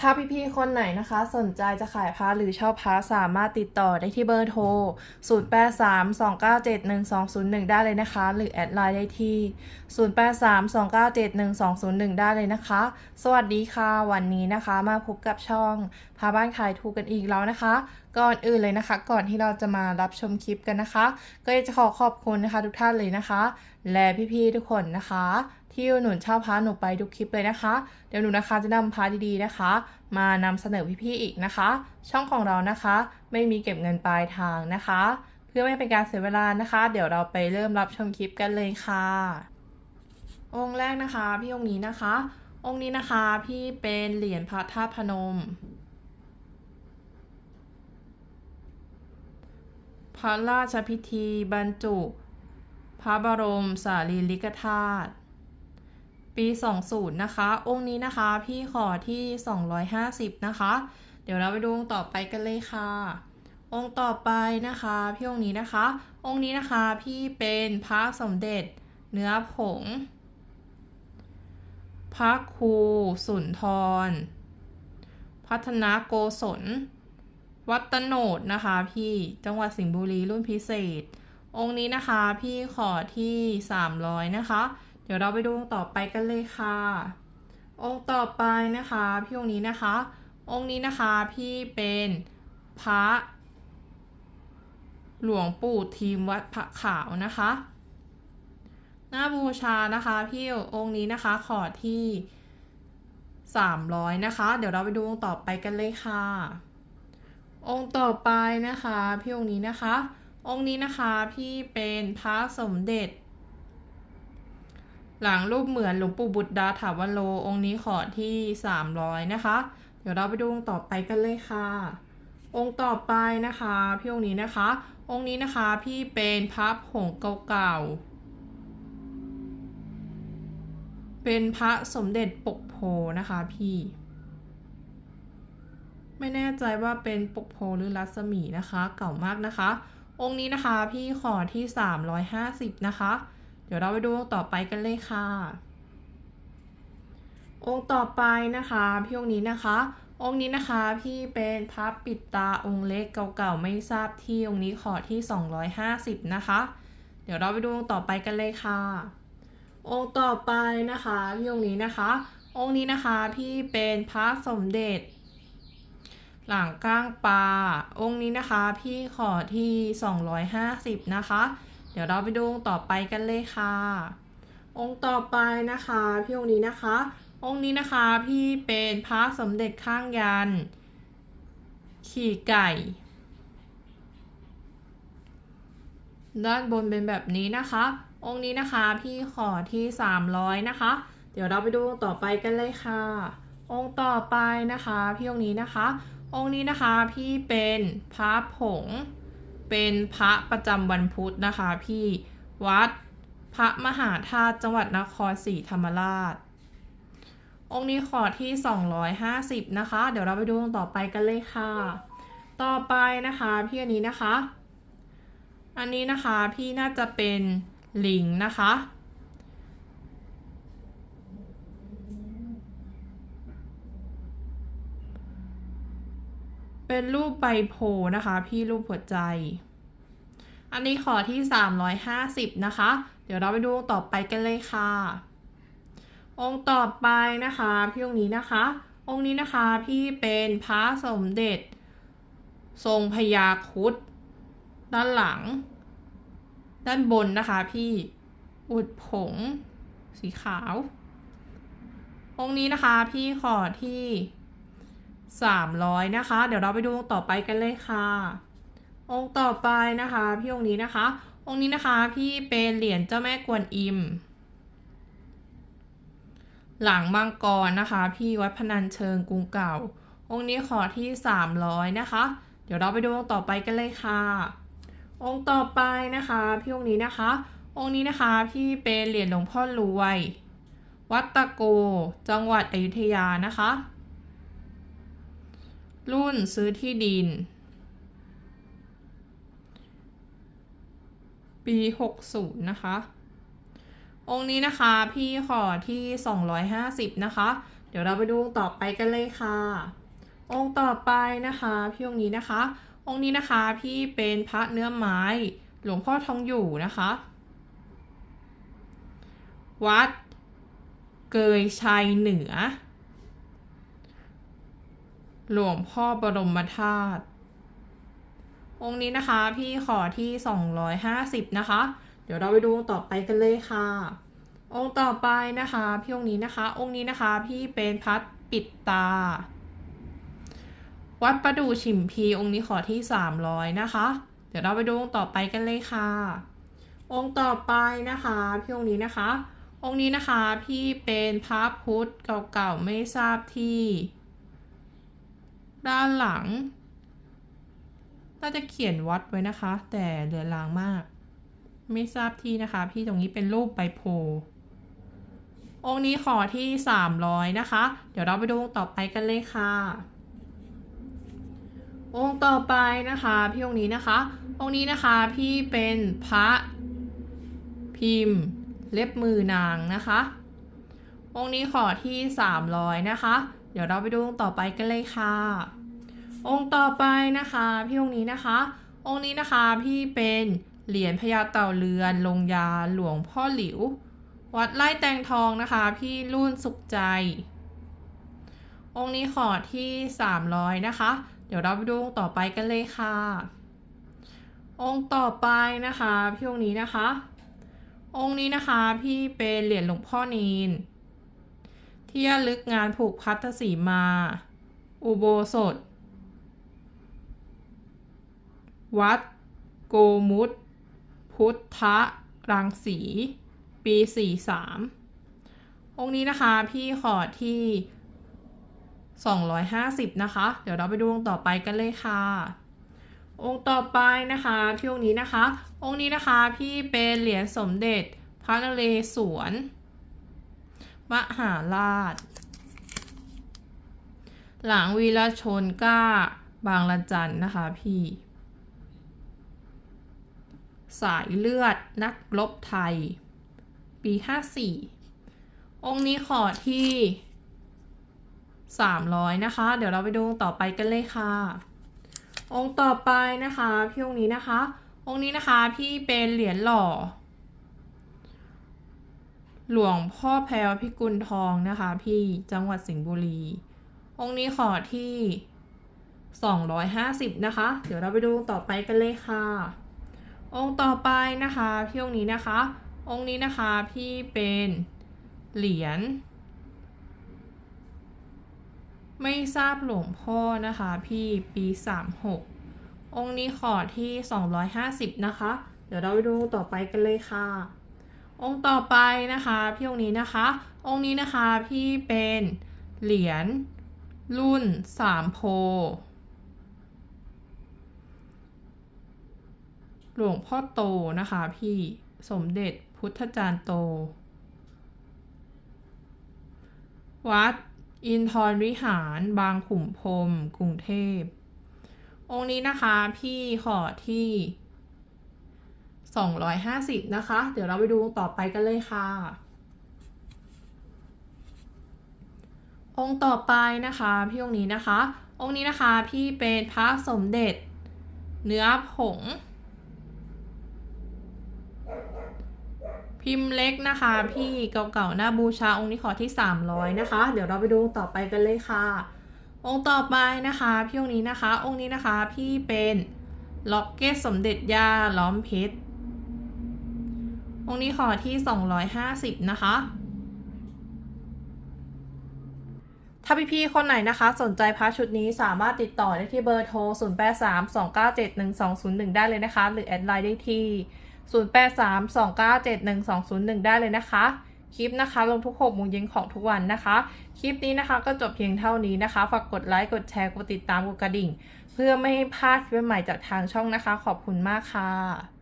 ถ้าพี่ๆ คนไหนนะคะ สนใจจะขายพระหรือเช่าพระสามารถติดต่อได้ที่เบอร์โทร 0832971201 ได้เลยนะคะ หรือแอดไลน์ได้ที่ 0832971201 ได้เลยนะคะ สวัสดีค่ะ วันนี้นะคะมาพบกับช่องพาบ้านขายถูกกันอีกแล้วนะคะ ก่อนอื่นเลยนะคะ ก่อนที่เราจะมารับชมคลิปกันนะคะ ก็จะขอขอบคุณนะคะทุกท่านเลยนะคะ และพี่ๆ ทุกคนนะคะ ที่หนุนเช่าพาหนูไปทุกคลิปเลยนะคะ เดี๋ยวหนูนะคะจะนำพาดีๆนะคะ มานำเสนอพี่ๆอีกนะคะ ช่องของเรานะคะ ไม่มีเก็บเงินปลายทางนะคะ เพื่อไม่เป็นการเสียเวลานะคะ เดี๋ยวเราไปเริ่มรับชมคลิปกันเลยค่ะ องค์แรกนะคะพี่องค์นี้นะคะ องค์นี้นะคะพี่เป็นเหรียญพระธาตุพนมพระราชพิธีบรรจุ พระบรมสารีริกธาตุ ปี 20 นะคะ องค์นี้นะคะพี่ขอที่ 250 นะคะ เดี๋ยวเราไปดูองค์ต่อไปกันเลยค่ะ องค์ต่อไปนะคะพี่องค์นี้นะคะ องค์นี้นะคะพี่เป็นพระสมเด็จเนื้อผง พระครูสุนทร พัฒนาโกศล วัตโนดนะคะพี่จังหวัดสิงห์บุรีรุ่นพิเศษ องค์นี้นะคะพี่ขอที่ 300 นะคะ เดี๋ยวเราไปดูองค์ต่อไปกันเลยค่ะ องค์ต่อไปนะคะพี่องค์นี้นะคะ องค์นี้นะคะพี่เป็นพระหลวงปู่ทีมวัดพระขาวนะคะหน้าบูชานะคะพี่องค์นี้นะคะขอที่ 300 นะคะ เดี๋ยวเราไปดูองค์ต่อไปกันเลยค่ะ องค์ต่อไปนะคะ พี่องค์นี้นะคะ องค์นี้นะคะพี่เป็นพระสมเด็จ หลังรูปเหมือนหลวงปู่บุตรดาถาวโลองค์นี้ขอที่ 300 นะคะ เดี๋ยวเราไปดูองค์ต่อไปกันเลยค่ะ องค์ต่อไปนะคะพี่องค์นี้นะคะ องค์นี้นะคะพี่เป็นพระผงเก่าๆเป็นพระสมเด็จปกโพนะคะพี่ ไม่แน่ใจว่าเป็นปกโพหรือรัศมีนะคะ เก่ามากนะคะ องค์นี้นะคะพี่ขอที่ 350 นะคะ เดี๋ยวเราไปดูองค์ต่อไปกันเลยค่ะ องค์ต่อไปนะคะพี่องค์นี้นะคะ องค์นี้นะคะพี่เป็นพระปิดตาองค์เล็กเก่าๆไม่ทราบที่องค์นี้ขอที่ 250 นะคะ เดี๋ยวเราไปดูองค์ต่อไปกันเลยค่ะ องค์ต่อไปนะคะพี่องค์นี้นะคะ องค์นี้นะคะพี่เป็นพระสมเด็จหลังก้างปลาองค์นี้นะคะ พี่ขอที่ 250 นะคะ เดี๋ยวเราไปดูองค์ต่อไปกันเลยค่ะ องค์ต่อไปนะคะพี่องค์นี้นะคะ องค์นี้นะคะพี่เป็นพระสมเด็จข้างยัน ขี่ไก่ ด้านบนเป็นแบบนี้นะคะ องค์นี้นะคะพี่ขอที่ 300 นะคะ เดี๋ยวเราไปดูองค์ต่อไปกันเลยค่ะ องค์ต่อไปนะคะ พี่องค์นี้นะคะ องค์นี้นะคะพี่เป็นพระผง เป็นพระประจำวันพุธนะคะพี่วัดพระมหาธาตุจังหวัดนครศรีธรรมราช องค์นี้ขอที่ 250 นะคะ เดี๋ยวเราไปดูองค์ต่อไปกันเลยค่ะ ต่อไปนะคะพี่อันนี้นะคะ อันนี้นะคะพี่น่าจะเป็นหลิงนะคะ เป็นรูปใบโพนะคะ พี่รูปหัวใจ อันนี้ขอที่ 350 นะคะ เดี๋ยวเราไปดูองค์ต่อไปกันเลยค่ะ องค์ต่อไปนะคะพี่องค์นี้นะคะ องค์นี้นะคะพี่เป็นพระสมเด็จ ทรงพญาคุดด้านหลัง ด้านบนนะคะพี่อุดผง สีขาว องค์นี้นะคะพี่ขอที่ 300 นะคะ เดี๋ยวเราไปดูองค์ต่อไปกันเลยค่ะ องค์ต่อไปนะคะ พี่องค์นี้นะคะ องค์นี้นะคะพี่เป็นเหรียญเจ้าแม่กวนอิม หลังมังกรนะคะ พี่วัดพนัญเชิงกรุงเก่า องค์นี้ขอที่ 300 นะคะ เดี๋ยวเราไปดูองค์ต่อไปกันเลยค่ะ องค์ต่อไปนะคะ พี่องค์นี้นะคะ องค์นี้นะคะพี่เป็นเหรียญหลวงพ่อรวย วัดตะโก จังหวัดอยุธยานะคะ รุ่นซื้อที่ดิน ปี 60 นะคะ องค์นี้นะคะพี่ขอที่ 250 นะคะ เดี๋ยวเราไปดูองต่อไปกันเลยค่ะ องค์ต่อไปนะคะ พี่องค์นี้นะคะ องค์นี้นะคะพี่เป็นพระเนื้อไม้หลวงพ่อทองอยู่นะคะ วัดเกยชัยเหนือ หลวงพ่อบรมธาตุองค์นี้นะคะพี่ขอที่ 250 นะคะ เดี๋ยวเราไปดูองค์ต่อไปกันเลยค่ะ องค์ต่อไปนะคะพี่องค์นี้นะคะ องค์นี้นะคะพี่เป็นพัดปิดตา วัดประดู่ฉิมพีองค์นี้ขอที่ 300 นะคะ เดี๋ยวเราไปดูองค์ต่อไปกันเลยค่ะ องค์ต่อไปนะคะพี่องค์นี้นะคะ องค์นี้นะคะพี่เป็นพระพุทธเก่าๆไม่ทราบที่ ด้านหลัง น่าจะเขียนวัดไว้นะคะ แต่เหลือลางมาก ไม่ทราบที่นะคะ พี่ตรงนี้เป็นรูปใบโพองค์นี้ขอที่ 300 นะคะ เดี๋ยวเราไปดูองค์ต่อไปกันเลยค่ะ องค์ต่อไปนะคะ พี่องค์นี้นะคะ องค์นี้นะคะพี่เป็นพระพิมพ์เล็บมือนางนะคะ องค์นี้ขอที่ 300 นะคะ เดี๋ยวเราไปดูองค์ต่อไปกันเลยค่ะ องค์ต่อไปนะคะ พี่องค์นี้นะคะ องค์นี้นะคะพี่เป็นเหรียญพญาเต่าเรือน ลงยาหลวงพ่อหลิว วัดไร่แตงทองนะคะ พี่รุ่นสุขใจ องค์นี้ขอที่ 300 นะคะ เดี๋ยวเราไปดูองค์ต่อไปกันเลยค่ะ องค์ต่อไปนะคะ พี่องค์นี้นะคะ องค์นี้นะคะพี่เป็นเหรียญหลวงพ่อนีน ที่ระลึกงานผูกพัทสีมา อุโบสถ วัด โกมุตพุทธรังสี ปี 43 องค์นี้นะคะพี่ขอที่ 250 นะคะ เดี๋ยวเราไปดูองค์ต่อไปกันเลยค่ะ องค์ต่อไปนะคะพี่องค์นี้นะคะ องค์นี้นะคะพี่เป็นเหรียญสมเด็จพระนเรศวร มหาราช หลังวีรชนกล้าบางละจันนะคะพี่ สายเลือดนักรบไทย ปี 54 องค์นี้ขอที่ 300 นะคะ เดี๋ยวเราไปดูองค์ต่อไปกันเลยค่ะ องค์ต่อไปนะคะ พี่องค์นี้นะคะ องค์นี้นะคะพี่เป็นเหรียญหล่อ หลวงพ่อแพรวพิกุลทองนะคะพี่จังหวัดสิงห์บุรี องค์นี้ขอที่ 250 นะคะ เดี๋ยวเราไปดูต่อไปกันเลยค่ะ องค์ต่อไปนะคะพี่องค์นี้นะคะ องค์นี้นะคะพี่เป็นเหรียญไม่ทราบหลวงพ่อนะคะพี่ปี 36 องค์นี้ขอที่ 250 นะคะ เดี๋ยวเราไปดูต่อไปกันเลยค่ะ องค์ต่อไปนะคะพี่องค์นี้นะคะ องค์นี้นะคะพี่เป็นเหรียญรุ่นสามโพหลวงพ่อโตนะคะพี่สมเด็จพุทธจารย์โต วัดอินทรวิหารบางขุมพรมกรุงเทพ องค์นี้นะคะพี่ขอที่ 250 นะคะ เดี๋ยวเราไปดูต่อไปกันเลยค่ะ องค์ต่อไปนะคะ พี่องค์นี้นะคะ องค์นี้นะคะพี่เป็นพระสมเด็จ เนื้อผง พิมพ์เล็กนะคะ พี่เก่าๆหน้าบูชาองค์นี้ขอที่ 300 นะคะ เดี๋ยวเราไปดูต่อไปกันเลยค่ะ องค์ต่อไปนะคะ พี่องค์นี้นะคะ องค์นี้นะคะพี่เป็นล็อกเก็ตสมเด็จย่าล้อมเพชร องค์นี้ขอที่ 250 นะคะ ถ้าพี่ๆคนไหนนะคะ สนใจพระชุดนี้สามารถติดต่อได้ที่เบอร์โทร 0832971201 ได้เลยนะคะ หรือแอดไลน์ได้ที่ 0832971201 ได้เลยนะคะคลิปนะคะ ลงทุก6โมงเย็นของทุกวันนะคะ คลิปนี้นะคะก็จบเพียงเท่านี้นะคะ ฝากกดไลค์กดแชร์กดติดตามกดกระดิ่ง เพื่อไม่ให้พลาดคลิปใหม่จากทางช่องนะคะ ขอบคุณมากค่ะ